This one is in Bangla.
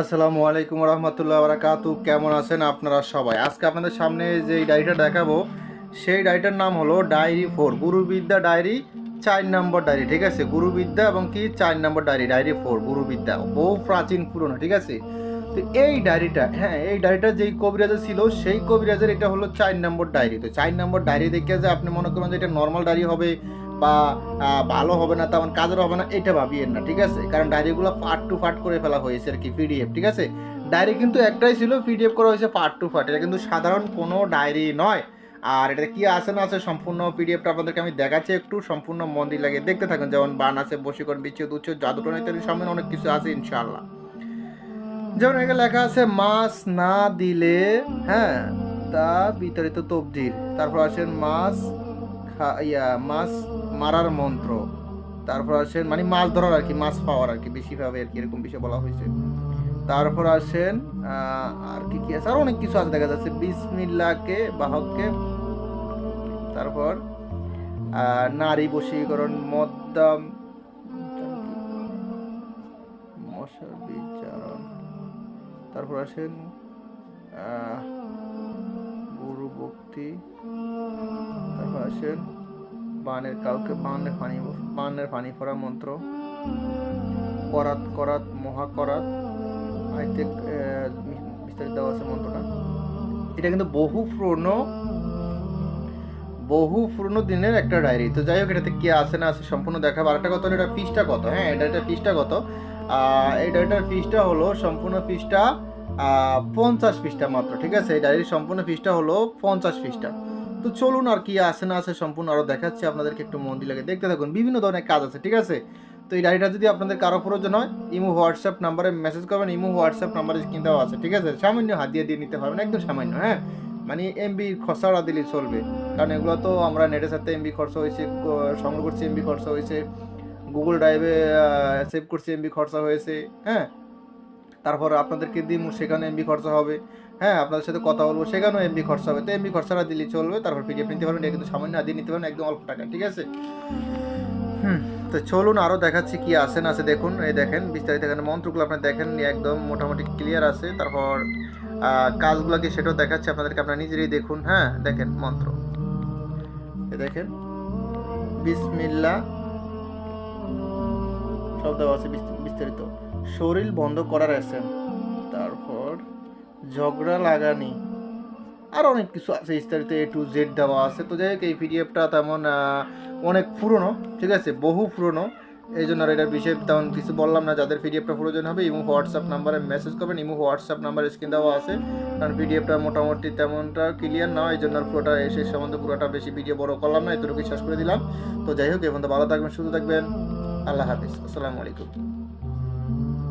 আসসালামু আলাইকুম রহমতুল্লাহ বারাকাতু। কেমন আছেন আপনারা সবাই? আজকে আপনাদের সামনে যে ডায়েরিটা দেখাবো, সেই ডায়েরিটার নাম হলো ডায়েরি ফোর, গুরুবিদ্যা ডায়েরি চার নম্বর ডায়েরি, ঠিক আছে? গুরুবিদ্যা এবং কি? চার নম্বর ডায়েরি ডায়েরি ফোর, গুরুবিদ্যা, বহু প্রাচীন পুরনো, ঠিক আছে? তো এই ডায়েরিটা হ্যাঁ এই ডায়েরিটা যেই কবিরাজে ছিল, সেই কবিরাজের এটা হলো চার নম্বর ডায়েরি। তো চার নম্বর ডায়েরি দেখে যে আপনি মনে করেন যে এটা নর্মাল ডায়েরি হবে বা ভালো হবে না, তেমন কাজের হবে না, এটা ভাবিয়েন না, ঠিক আছে? কারণ ডায়েরিগুলো পার্ট টু পার্ট করে ফেলা হয়েছে আর কি পিডিএফ ঠিক আছে? ডায়েরি কিন্তু একটাই ছিল পিডিএফ করা হয়েছে পার্ট টু পার্ট এটা কিন্তু সাধারণ কোনো ডায়েরি নয়। আর এটা কি আছে না আছে সম্পূর্ণ পিডিএফটা আপনাদেরকে আমি দেখাচ্ছি, একটু সম্পূর্ণ মন্দির লাগে, দেখতে থাকুন, যেমন বান আছে বশীকরণ বিচ্ছেদ, উচ্ছেদ জাদুটনা ইত্যাদি সামনে অনেক কিছু আছে, ইনশাআল্লাহ। যেমন এখানে লেখা আছে, মাছ না দিলে হ্যাঁ তা বিতাড়িত তবদির তারপর আসেন মাছ খা- ইয়া, মাছ মারার মন্ত্র। তারপর আসেন মানে মাছ ধরার আর কি, মাছ পাওয়ার আর কি বেশি ভাবে আর কি, এরকম বিষয় বলা হয়েছে। তারপর আসেন আর কি কি আছে? আর অনেক কিছু আছে, দেখা যাচ্ছে, বিসমিল্লাহকে, বাহককে। তারপর নারী বশীকরণ, মদ্দাম, মশার বিচারণ। তারপর আসেন গুরু ভক্তি। আসেন বানের কাউকে বানের পানি বানের পানি পড়া মন্ত্র করাত করাত মহাকরাত আইতে আহ, বিস্তারিত দেওয়া আছে মন্ত্রটা। এটা কিন্তু বহু পুরনো বহু পুরনো দিনের একটা ডায়েরি তো যাই হোক এটাতে কি আছে না আছে সম্পূর্ণ দেখাবো। আর একটা কথা হলো এটা ফিসটা কত? হ্যাঁ এটা এটা ফিসটা কত? এই ডায়েরিটার ফিসটা হলো সম্পূর্ণ ফিসটা পঞ্চাশ পৃষ্ঠা মাত্র ঠিক আছে? এই ডায়েরির সম্পূর্ণ ফিসটা হলো পঞ্চাশ পৃষ্ঠা তো চলুন আর কি আছে না আছে সম্পূর্ণ আরও দেখাচ্ছি, আপনাদেরকে একটু মন লাগে। দেখতে থাকুন, বিভিন্ন ধরনের কাজ আছে, ঠিক আছে? তো এই ডায়েরিটা যদি আপনাদের কারও প্রয়োজন হয়, ইমো হোয়াটসঅ্যাপ নাম্বারে মেসেজ করবেন, ইমো হোয়াটসঅ্যাপ নাম্বারে কিনতেও আছে, ঠিক আছে? সামান্য হাতিয়ে দিয়ে নিতে পারবেন, একদম সামান্য হ্যাঁ? মানে এমবি খরচাটা দিলে চলবে, কারণ এগুলো তো আমরা নেটের সাথে এমবি খরচা হয়েছে সংগ্রহ করছি এমবি খরচা হয়েছে গুগল ড্রাইভে সেভ করছি এমবি খরচা হয়েছে হ্যাঁ? তারপর আপনাদেরকে দিই সেখানে এমবি খরচা হবে। হ্যাঁ আপনাদের সাথে কথা বলব। সেখানেও এমবি খরচা হবে। তো এমবি খরচাটা দিলে চলবে। তারপর পিডিএফ নিতে পারবেন। কিন্তু সামান্য দিয়ে নিতে পারবেন। একদম অল্প টাকা ঠিক আছে? হুম তো চলুন আরও দেখাচ্ছি কি আছে না আছে। দেখুন এই দেখেন বিস্তারিত এখানে মন্ত্রগুলো আপনি দেখেন একদম মোটামুটি ক্লিয়ার আছে। তারপর কাজগুলো কি সেটাও দেখাচ্ছি আপনাদেরকে। আপনারা নিজেরই দেখুন হ্যাঁ? দেখেন মন্ত্র। দেখেন বিসমিল্লা। সব দেওয়া আছে বিস্তারিত। শরীর বন্ধ করার তারপর ঝগড়া লাগানি। আর অনেক কিছু আছে বিস্তারিত এ টু জেড দেওয়া আছে। তো যাই হোক, এই পিডিএফটা তেমন অনেক পুরনো, ঠিক আছে? বহু পুরনো। এই জন্য আর এটার বিষয়ে তেমন কিছু বললাম না। যাদের পিডিএফটা প্রয়োজন হবে, ইমু হোয়াটসঅ্যাপ নাম্বারে মেসেজ করবেন। ইমো হোয়াটসঅ্যাপ নাম্বার স্ক্রিন দেওয়া আছে। কারণ পিডিএফটা মোটামুটি তেমনটা ক্লিয়ার না, এই জন্য আর পুরোটা এসে সম্বন্ধে পুরোটা বেশি ভিডিও বড় করলাম না এতটুকু শেষ করে দিলাম। তো যাই হোক এখন তো ভালো থাকবেন, সুস্থ থাকবেন। আল্লাহ হাফিজ। আসসালামু আলাইকুম।